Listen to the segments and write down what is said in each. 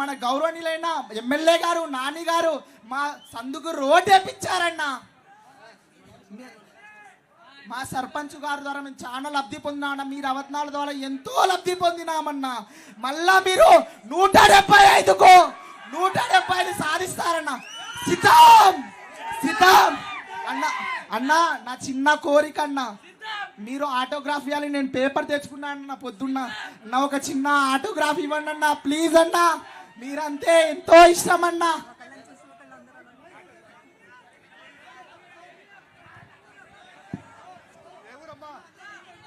మన గౌరవనీయులైన ఎమ్మెల్యే గారు నాని గారు మా సందుకు రోడ్ వేపించారన్న. మా సర్పంచ్ గారి ద్వారా మేము చాలా లబ్ధి పొందినా మీరు అవతనాల ద్వారా ఎంతో లబ్ధి పొందినామన్నా. మళ్ళా మీరు నూట డెబ్బై ఐదుకు నూట డెబ్బై ఐదు సాధిస్తారన్న. సితాం సితాం అన్న అన్న నా చిన్న కోరిక అన్న. మీరు ఆటోగ్రాఫ్ ఇవ్వాలి నేను పేపర్ తెచ్చుకున్నాను అన్న పొద్దున్న. నా ఒక చిన్న ఆటోగ్రాఫ్ ఇవ్వండి అన్న ప్లీజ్ అన్నా. మీరంతే ఎంతో ఇష్టం అన్నా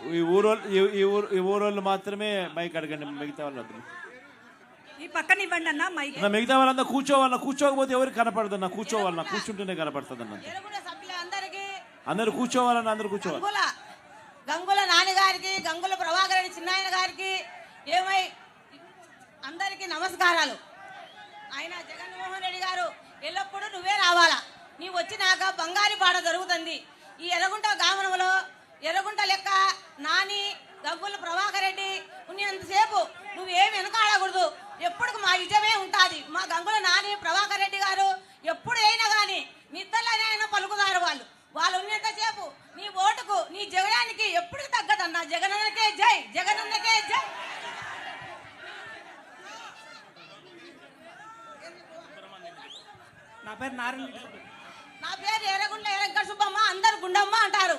ఈ ఊరోళ్ళు ఈ- ఊరు ఈ ఊరోళ్ళు మాత్రమే మైక్ అడగండి మిగతా వాళ్ళందరూ. ఈ పక్కన ఇవ్వండి అన్న మైక్. అన్న, మిగతా వాళ్ళందరూ కూర్చోవాలన్నా కూర్చోకపోతే ఎవరికి కనపడదన్న కూర్చోవాలన్నా కూర్చుంటేనే కనపడుతుంది అన్న అందరు కూర్చోవాలన్నా అందరు కూర్చోవాలి. గంగుల గంగుల నాన్నగారికి గంగుల ప్రభాకర్ రెడ్డి చిన్నాయన గారికి ఏమై అందరికీ నమస్కారాలు. ఆయన జగన్మోహన్ రెడ్డి గారు ఎల్లప్పుడూ నువ్వే రావాలా? నీ వచ్చినాక బంగారు పాట జరుగుతుంది. ఈ ఎర్రగుంట గ్రామంలో ఎర్రగుంట లెక్క నాని గబ్బుల ప్రభాకర్ రెడ్డి ఉన్నంతసేపు నువ్వేం వెనకాడకూడదు. ఎప్పుడు మా విజయమే ఉంటుంది. మా గంగుల నాని ప్రభాకర్ రెడ్డి గారు ఎప్పుడు అయినా కానీ నిద్రలోనైనా పలుకుతారు వాళ్ళు వాళ్ళు ఉన్నంతసేపు నీ ఓటుకు నీ జగనానికి ఎప్పుడు తగ్గదన్నా జగనన్నకే జై జగనన్నకే జై నా పేరు నారాయణ. నా పేరు ఎర్రగుండ ఎర్రంక సుబ్బమ్మ అందరు గుండమ్మ అంటారు.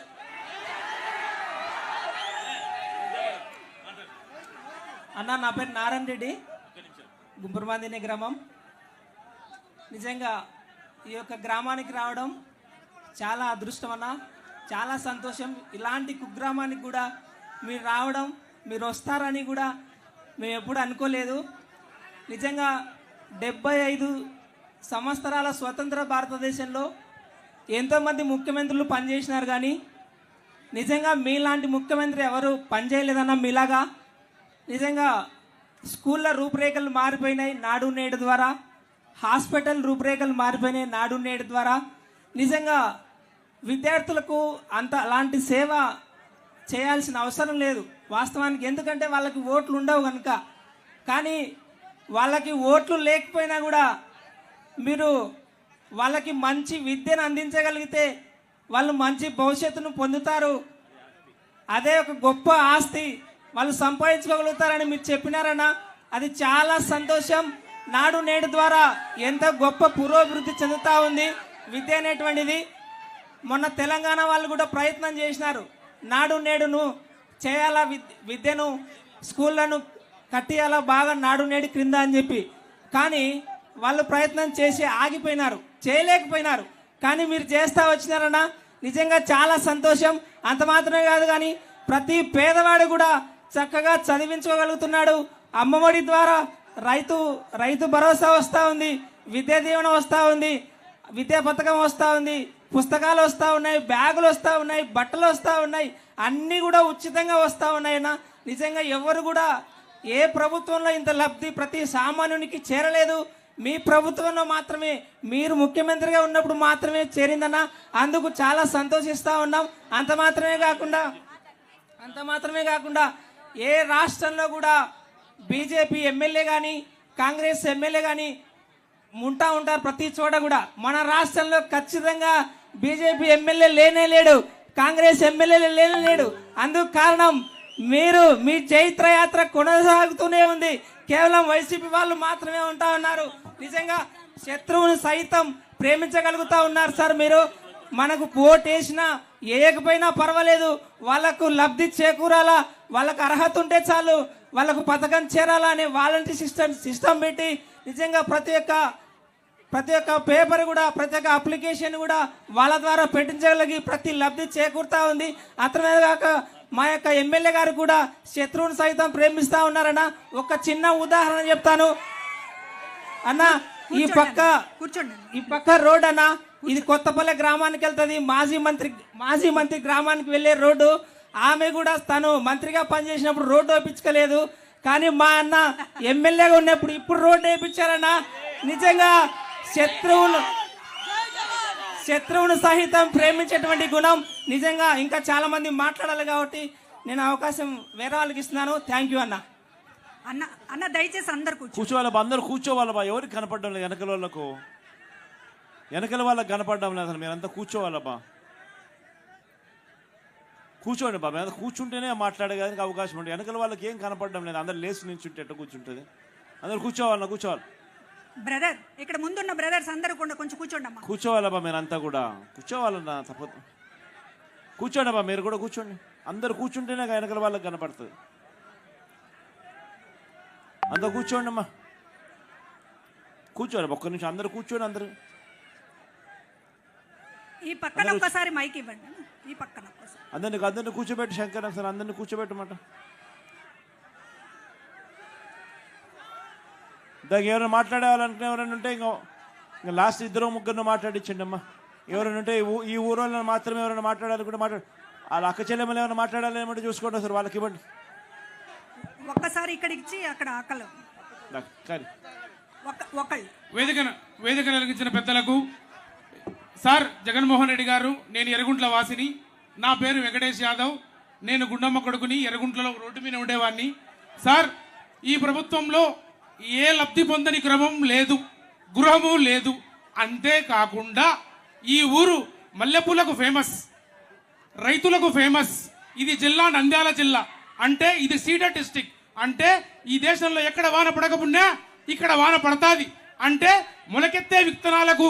అన్న నా పేరు నారాయణ రెడ్డి. గుంపురమాందిని గ్రామం. నిజంగా ఈ యొక్క గ్రామానికి రావడం చాలా అదృష్టం అన్న. చాలా సంతోషం. ఇలాంటి కుగ్రామానికి కూడా మీరు రావడం మీరు వస్తారని కూడా మేము ఎప్పుడు అనుకోలేదు. నిజంగా డెబ్బై ఐదు సంవత్సరాల స్వతంత్ర భారతదేశంలో ఎంతోమంది ముఖ్యమంత్రులు పనిచేసినారు కానీ నిజంగా మీలాంటి ముఖ్యమంత్రి ఎవరు పనిచేయలేదన్న మీలాగా నిజంగా స్కూళ్ళ రూపురేఖలు మారిపోయినాయి నాడు నేడు ద్వారా హాస్పిటల్ రూపురేఖలు మారిపోయినాయి నాడు నేడు ద్వారా. నిజంగా విద్యార్థులకు అంత అలాంటి సేవ చేయాల్సిన అవసరం లేదు. వాస్తవానికి ఎందుకంటే వాళ్ళకి ఓట్లు ఉండవు కనుక. కానీ వాళ్ళకి ఓట్లు లేకపోయినా కూడా మీరు వాళ్ళకి మంచి విద్యను అందించగలిగితే వాళ్ళు మంచి భవిష్యత్తును పొందుతారు. అదే ఒక గొప్ప ఆస్తి వాళ్ళు సంపాదించుకోగలుగుతారని మీరు చెప్పినారన్నా అది చాలా సంతోషం. నాడు నేడు ద్వారా ఎంత గొప్ప పురోభివృద్ధి చెందుతూ ఉంది విద్య అనేటువంటిది. మొన్న తెలంగాణ వాళ్ళు కూడా ప్రయత్నం చేసినారు. నాడు నేడును చేయాలా విద్యను స్కూళ్ళను కట్టియాలా బాగా నాడు నేడు క్రింద అని చెప్పి. కానీ వాళ్ళు ప్రయత్నం చేసి ఆగిపోయినారు చేయలేకపోయినారు. కానీ మీరు చేస్తా వచ్చినారన్నా నిజంగా చాలా సంతోషం. అంత మాత్రమే కాదు కానీ ప్రతి పేదవాడు కూడా చక్కగా చదివించుకోగలుగుతున్నాడు. అమ్మఒడి ద్వారా రైతు రైతు భరోసా వస్తూ ఉంది విద్యా దీవెన వస్తూ ఉంది విద్యా పథకం వస్తూ ఉంది పుస్తకాలు వస్తూ ఉన్నాయి బ్యాగులు వస్తూ ఉన్నాయి బట్టలు వస్తూ ఉన్నాయి అన్నీ కూడా ఉచితంగా వస్తూ ఉన్నాయన్న నిజంగా ఎవరు కూడా ఏ ప్రభుత్వంలో ఇంత లబ్ధి ప్రతి సామాన్యునికి చేరలేదు. మీ ప్రభుత్వంలో మాత్రమే మీరు ముఖ్యమంత్రిగా ఉన్నప్పుడు మాత్రమే చేరిందన్న అందుకు చాలా సంతోషిస్తూ ఉన్నాం. అంత మాత్రమే కాకుండా అంత మాత్రమే కాకుండా ఏ రాష్ట్రంలో కూడా బీజేపీ ఎమ్మెల్యే కానీ కాంగ్రెస్ ఎమ్మెల్యే కానీ ఉంటా ఉంటారు ప్రతి చోట కూడా. మన రాష్ట్రంలో ఖచ్చితంగా బీజేపీ ఎమ్మెల్యే లేనే లేడు కాంగ్రెస్ ఎమ్మెల్యే లేనే లేడు. అందుకు కారణం మీరు మీ చైత్ర యాత్ర కొనసాగుతూనే ఉంది. కేవలం వైసీపీ వాళ్ళు మాత్రమే ఉంటా ఉన్నారు. నిజంగా శత్రువుని సైతం ప్రేమించగలుగుతా ఉన్నారు సార్ మీరు. మనకు ఓటేసినా వేయకపోయినా పర్వాలేదు. వాళ్ళకు లబ్ధి చేకూరాలా? వాళ్ళకు అర్హత ఉంటే చాలు. వాళ్ళకు పథకం చేరాలా అనే వాలంటీర్ సిస్టమ్ సిస్టమ్ పెట్టి నిజంగా ప్రతి ఒక్క ప్రతి ఒక్క పేపర్ కూడా ప్రతి ఒక్క అప్లికేషన్ కూడా వాళ్ళ ద్వారా పెట్టించగలిగి ప్రతి లబ్ధి చేకూరుతా ఉంది. అతనే కాక మా యొక్క ఎమ్మెల్యే గారు కూడా శత్రువుని సైతం ప్రేమిస్తా ఉన్నారన్న ఒక చిన్న ఉదాహరణ చెప్తాను. అన్న ఈ పక్క కూర్చోండి ఈ పక్క రోడ్ అన్న ఇది కొత్తపల్లె గ్రామానికి వెళ్తుంది. మాజీ మంత్రి మాజీ మంత్రి గ్రామానికి వెళ్ళే రోడ్డు. ఆమె కూడా తను మంత్రిగా పనిచేసినప్పుడు రోడ్డు వేయించుకోలేదు కానీ మా అన్న ఎమ్మెల్యేగా ఉన్నప్పుడు ఇప్పుడు రోడ్డు వేయించారన్న నిజంగా శత్రువులు శత్రువును సహితం ప్రేమించేటువంటి గుణం నిజంగా ఇంకా చాలా మంది మాట్లాడాలి కాబట్టి నేను అవకాశం వేరే వాళ్ళకి ఇస్తున్నాను. థ్యాంక్ యూ అన్న. అన్న అన్న దయచేసి అందరు కూర్చో. కూర్చోవాలబ్బా అందరు కూర్చోవాలబ్బా ఎవరికి కనపడడం లేదు వెనకల వాళ్ళకు? వెనకల వాళ్ళకి కనపడడం లేదు అసలు. మీరంతా కూర్చోవాలబ్బా కూర్చోండి బాబా మీద కూర్చుంటేనే మాట్లాడడానికి అవకాశం ఉంటుంది. వెనకల వాళ్ళకి ఏం కనపడడం లేదు. అందరు లేచి నించుంటే ఎట్ట కూర్చుంటుంది? అందరు కూర్చోవాలన్నా కూర్చోవాలి. బ్రదర్ ఇక్కడ ముందున్న బ్రదర్స్ అందరూ కూడా కొంచెం కూర్చోండి అమ్మా కూర్చోవాలబ్బా మీరంతా కూడా. కూర్చోవాలన్నా తప్పదు కూర్చోండి అబ్బా మీరు కూడా కూర్చోండి. అందరు కూర్చుంటేనే వెనకల వాళ్ళకి కనపడుతుంది. అందరు కూర్చోండి అమ్మా కూర్చోండి ఒక్క నిమిషం. అందరు కూర్చోండి అందరు. ఈ పక్కన ఒక్కసారి మైక్ ఇవ్వండి. ఈ పక్కన ఒక్కసారి. అందరిని అందరిని కూర్చోబెట్టి శంకర్ ఒకసారి అందరిని కూర్చోబెట్టమాట. దానికి ఎవరైనా మాట్లాడేవాలనుకునే ఎవరైనా ఉంటే ఇంకా ఇంకా లాస్ట్ ఇద్దరు ముగ్గురు మాట్లాడించండి అమ్మా ఎవరైనా ఉంటే ఈ ఊ- ఈ ఊరోళ్ళని మాత్రమే ఎవరైనా మాట్లాడాలనుకుంటే మాట్లాడు వాళ్ళ అక్క చెల్లెమ్మలు ఏమైనా మాట్లాడాలి ఏమంటే చూసుకోండి సార్ వాళ్ళకి ఇవ్వండి. ఒక్కసారి ఇక్కడ ఇచ్చి అక్కడ ఆకలి. వేదిక వేదిక నిర్వహించిన పెద్దలకు సార్ జగన్మోహన్ రెడ్డి గారు నేను ఎరగుంట్ల వాసిని. నా పేరు వెంకటేష్ యాదవ్. నేను గుండమ్మ కొడుకుని ఎరగుంట్లలో రోడ్డు మీద ఉండేవాడిని సార్ ఈ ప్రభుత్వంలో ఏ లబ్ధి పొందని క్రమం లేదు గృహము లేదు. అంతేకాకుండా ఈ ఊరు మల్లెపూలకు ఫేమస్ రైతులకు ఫేమస్. ఇది జిల్లా నంద్యాల జిల్లా. అంటే ఇది సీడర్ డిస్టిక్ అంటే ఈ దేశంలో ఎక్కడ వాన పడకపోయినా ఇక్కడ వాన పడతాది. అంటే మొలకెత్తే విత్తనాలకు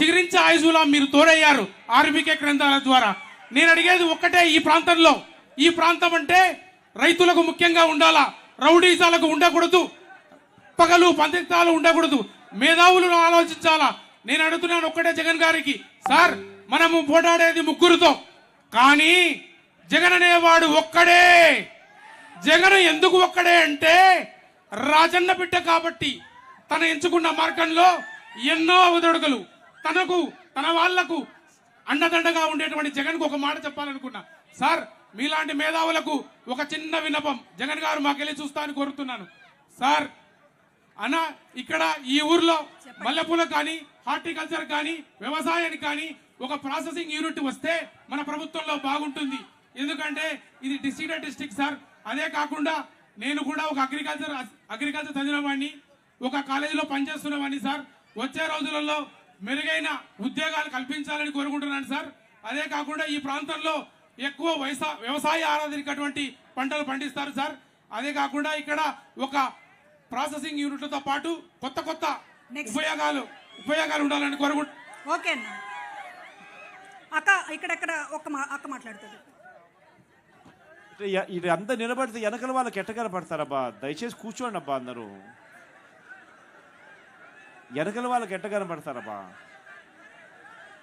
చిగురించే ఆయుజులా మీరు తోడయ్యారు ఆర్బికే గ్రంథాల ద్వారా. నేను అడిగేది ఒక్కటే ఈ ప్రాంతంలో. ఈ ప్రాంతం అంటే రైతులకు ముఖ్యంగా ఉండాలా? రౌడీజాలకు ఉండకూడదు. పగలు పందిత్తాలు ఉండకూడదు. మేధావులు ఆలోచించాలా? నేను అడుగుతున్నాను ఒక్కటే జగన్ గారికి. సార్ మనము పోటాడేది ముగ్గురుతో. కానీ జగన్ అనేవాడు ఒక్కడే. జగన్ ఎందుకు ఒక్కడే అంటే రాజన్న బిడ్డ కాబట్టి తన ఎంచుకున్న మార్గంలో ఎన్నో అవదొడుగులు తనకు తన వాళ్ళకు అండదండగా ఉండేటువంటి జగన్కు ఒక మాట చెప్పాలనుకున్నా. సార్ మీలాంటి మేధావులకు ఒక చిన్న విన్నపం. జగన్ గారు మాకెళ్ళి చూస్తానని కోరుతున్నాను. సార్ అన్న ఇక్కడ ఈ ఊర్లో మల్లెపూల కానీ హార్టికల్చర్ కానీ వ్యవసాయానికి కానీ ఒక ప్రాసెసింగ్ యూనిట్ వస్తే మన ప్రభుత్వంలో బాగుంటుంది. ఎందుకంటే ఇది డిస్ట్రిక్ట్ డిస్ట్రిక్ట్ సార్. అదే కాకుండా నేను కూడా ఒక అగ్రికల్చర్ అగ్రికల్చర్ చదివిన వాడిని ఒక కాలేజీలో పనిచేస్తున్న వాడిని సార్. వచ్చే రోజులలో మెరుగైన ఉద్యోగాలు కల్పించాలని కోరుకుంటున్నాను సార్. అదే కాకుండా ఈ ప్రాంతంలో ఎక్కువ వ్యవసాయ ఆరాధనటువంటి పంటలు పండిస్తారు సార్. అదే కాకుండా ఇక్కడ ఒక ప్రాసెసింగ్ యూనిట్లతో పాటు కొత్త కొత్త. ఉపయోగాలు ఉపయోగాలు ఉండాలని కోరుకుంటు ఓకే అన్న. అక్క ఇక్కడెక్కడ ఒక అక్క మాట్లాడుతుంది. ఇది అంతా నిలబడితే వెనకల వాళ్ళకి ఎట్ట కనపడతారబ్బా దయచేసి కూర్చోండి అబ్బా అందరూ. వెనకల వాళ్ళకి ఎట్ట కనపడతారబ్బా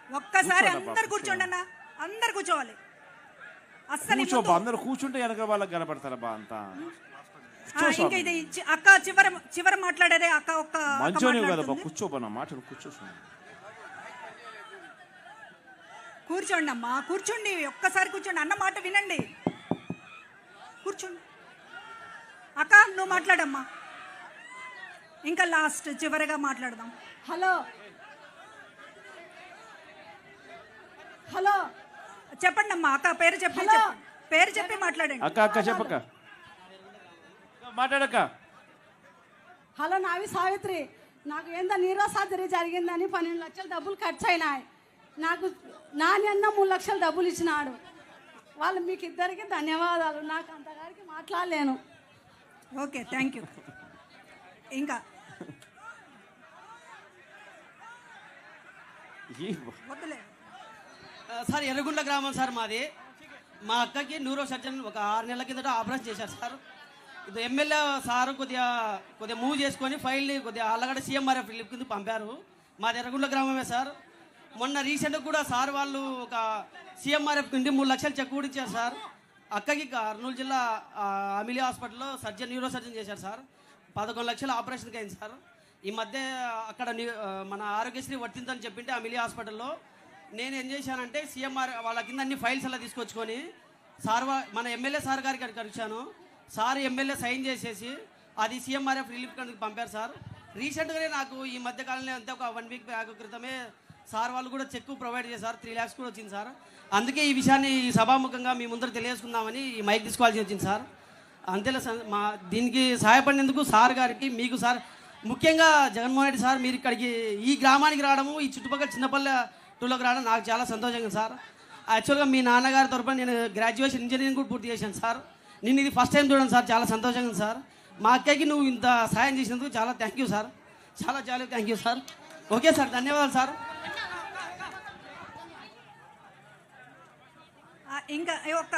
ఒక్కసారి అందరు కూర్చోండి అన్న. అందరు కూర్చోవాలి. కూర్చోబ్బా అందరూ కూర్చుంటే వెనక వాళ్ళకి కనపడతారబ్బా అంతా. ఇంకా ఇది అక్క చివరి చివరి మాట్లాడేదే అక్క ఒక్క అక్క మంచోనివి కదబ్బా మాట్లాడుతుంది. కూర్చోబ్బా నా మాటలు కూర్చోసం కూర్చోండి అమ్మా కూర్చోండి ఒక్కసారి కూర్చోండి అన్న మాట వినండి. కూర్చోండి. అక్క నువ్వు మాట్లాడమ్మా. ఇంకా లాస్ట్ చివరిగా మాట్లాడదాం. హలో. హలో. చెప్పండి అమ్మా అక్క పేరు. చెప్పండి. పేరు చెప్పి మాట్లాడండి. అక్క అక్క చెప్పక్క మాట్లాడక్క హలో నావి సావిత్రి నాకు ఏందో నీరో సర్జరీ జరిగిందని పన్నెండు లక్షలు డబ్బులు ఖర్చు అయినాయి. నాకు నాన్న మూడు లక్షలు డబ్బులు ఇచ్చినాడు. వాళ్ళు మీకు ఇద్దరికి ధన్యవాదాలు. నాకు అంతగారికి మాట్లాడలేను. Okay thank you. ఇంకా? వద్దులే. సార్ ఎర్రగుండ్ల గ్రామం సార్ మాది. మా అక్కకి న్యూరో సర్జన్ ఒక ఆరు నెలల కిందట ఆపరేషన్ చేశారు సార్. ఇది ఎమ్మెల్యే సార్ కొద్దిగా కొద్దిగా మూవ్ చేసుకొని ఫైల్ని కొద్దిగా అల్లగడ సీఎంఆర్ఎఫ్ రిలీఫ్ కింద పంపారు. మాది ఎర్రగుండ్ల గ్రామమే సార్. మొన్న రీసెంట్గా కూడా సార్ వాళ్ళు ఒక సీఎంఆర్ఎఫ్ నుండి మూడు లక్షలు చెక్ కూడా ఇచ్చారు సార్. అక్కకి కర్నూలు జిల్లా అమిలి హాస్పిటల్లో సర్జన్ న్యూరో సర్జన్ చేశారు సార్. పదకొండు లక్షల ఆపరేషన్కి అయింది సార్. ఈ మధ్య అక్కడ మన ఆరోగ్యశ్రీ వర్తిందని చెప్పింటే అమిలి హాస్పిటల్లో నేను ఏం చేశానంటే సీఎంఆర్ వాళ్ళ కింద అన్ని ఫైల్స్ అలా తీసుకొచ్చుకొని సార్ మన ఎమ్మెల్యే సార్ గారికి అక్కడికి వచ్చాను. సార్ ఎమ్మెల్యే సైన్ చేసేసి అది సీఎంఆర్ఎఫ్ రిలీఫ్ కిందకి పంపారు సార్. రీసెంట్గానే నాకు ఈ మధ్య కాలంలో అంతే ఒక వన్ వీక్ బ్యాక్ క్రితమే సార్ వాళ్ళు కూడా చెక్ ప్రొవైడ్ చేశారు. త్రీ ల్యాక్స్ కూడా వచ్చింది సార్. అందుకే ఈ విషయాన్ని ఈ సభాముఖంగా మీ ముందర తెలియజేసుకుందామని ఈ మైక్ తీసుకోవాల్సి వచ్చింది సార్. అంతేలే మా దీనికి సహాయపడినందుకు సార్ గారికి మీకు సార్ ముఖ్యంగా జగన్మోహన్ రెడ్డి సార్ మీరు ఇక్కడికి ఈ గ్రామానికి రావడము ఈ చుట్టుపక్కల చిన్నపల్లె టూలోకి రావడం నాకు చాలా సంతోషంగా సార్. యాక్చువల్గా మీ నాన్నగారి తరఫున నేను గ్రాడ్యుయేషన్ ఇంజనీరింగ్ కూడా పూర్తి చేశాను సార్. నిన్న ఇది ఫస్ట్ టైం చూడండి సార్ చాలా సంతోషంగా ఉంది సార్. మా అక్కకి నువ్వు ఇంత సాయం చేసినందుకు చాలా థ్యాంక్ యూ సార్. చాలా చాలా thank you sir. Okay sir ధన్యవాదాలు సార్. ఇంకా ఒక